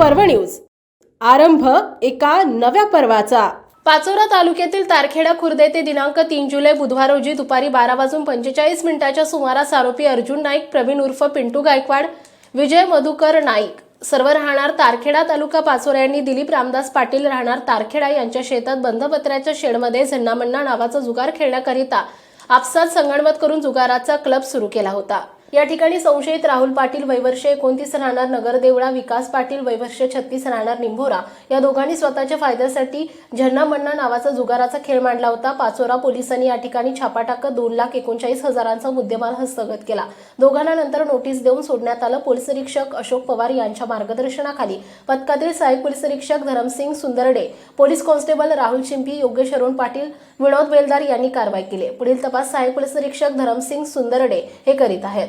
News. आरंभ एका नव्या पर्वाचा. पाचोरा तालुक्यातील तारखेडा खुर्द ते दिनांक तीन जुलै बुधवार रोजी दुपारी बारा वाजून पंचेचाळीस मिनिटाच्या सुमारास आरोपी अर्जुन नाईक प्रवीण उर्फ पिंटू गायकवाड विजय मधुकर नाईक सर्व राहणार तारखेडा तालुका पाचोरा यांनी दिलीप रामदास पाटील राहणार तारखेडा यांच्या शेतात बंधपत्र्याच्या शेडमध्ये झन्नामन्ना नावाचा जुगार खेळण्याकरिता आपसात संगणमत करून जुगाराचा क्लब सुरू केला होता. या ठिकाणी संशयित राहुल पाटील वैवर्ष एकोणतीस राहणार नगरदेवळा विकास पाटील वैवर्ष छत्तीस राहणार निंभोरा या दोघांनी स्वतःच्या फायद्यासाठी झन्ना मण्णा नावाचा जुगाराचा खेळ मांडला होता. पाचोरा पोलिसांनी या ठिकाणी छापा टाकत दोन लाख एकोणचाळीस हजारांचा मुद्देमाल हस्तगत केला. दोघांना नंतर नोटीस देऊन सोडण्यात आलं. पोलीस निरीक्षक अशोक पवार यांच्या मार्गदर्शनाखाली पथकातील सहाय्यक पोलीस निरीक्षक धरमसिंग सुंदरडे पोलीस कॉन्स्टेबल राहुल शिंपी योगेश अरुण पाटील विनोद बेलदार यांनी कारवाई केली. पुढील तपास सहाय्यक पोलीस निरीक्षक धरमसिंग सुंदरडे हे करीत आहेत.